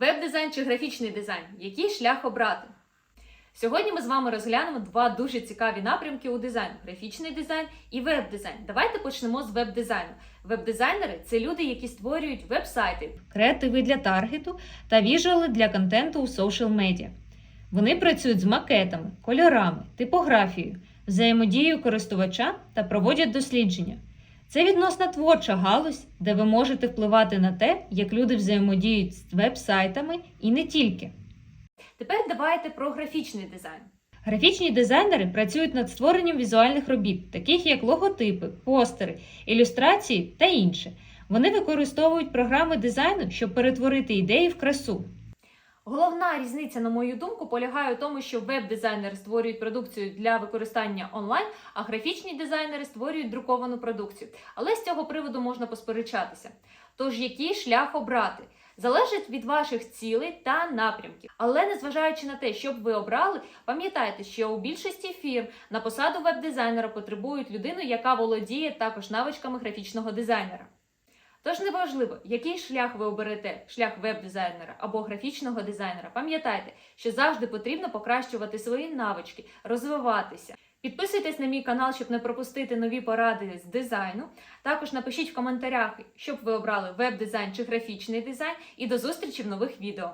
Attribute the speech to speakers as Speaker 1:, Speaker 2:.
Speaker 1: Веб-дизайн чи графічний дизайн? Який шлях обрати? Сьогодні ми з вами розглянемо два дуже цікаві напрямки у дизайну: графічний дизайн і веб-дизайн. Давайте почнемо з веб-дизайну. Веб-дизайнери це люди, які створюють веб-сайти, креативи для таргету та віжуали для контенту у social медіа. Вони працюють з макетами, кольорами, типографією, взаємодією користувача та проводять дослідження. Це відносно творча галузь, де ви можете впливати на те, як люди взаємодіють з веб-сайтами і не тільки. Тепер давайте про графічний дизайн. Графічні дизайнери працюють над створенням візуальних робіт, таких як логотипи, постери, ілюстрації та інше. Вони використовують програми дизайну, щоб перетворити ідеї в красу. Головна різниця, на мою думку, полягає у тому, що веб-дизайнери створюють продукцію для використання онлайн, а графічні дизайнери створюють друковану продукцію. Але з цього приводу можна посперечатися. Тож, який шлях обрати? Залежить від ваших цілей та напрямків. Але незважаючи на те, що б ви обрали, пам'ятайте, що у більшості фірм на посаду веб-дизайнера потребують людину, яка володіє також навичками графічного дизайнера. Тож неважливо, який шлях ви оберете, шлях веб-дизайнера або графічного дизайнера, пам'ятайте, що завжди потрібно покращувати свої навички, розвиватися. Підписуйтесь на мій канал, щоб не пропустити нові поради з дизайну. Також напишіть в коментарях, щоб ви обрали веб-дизайн чи графічний дизайн, і до зустрічі в нових відео.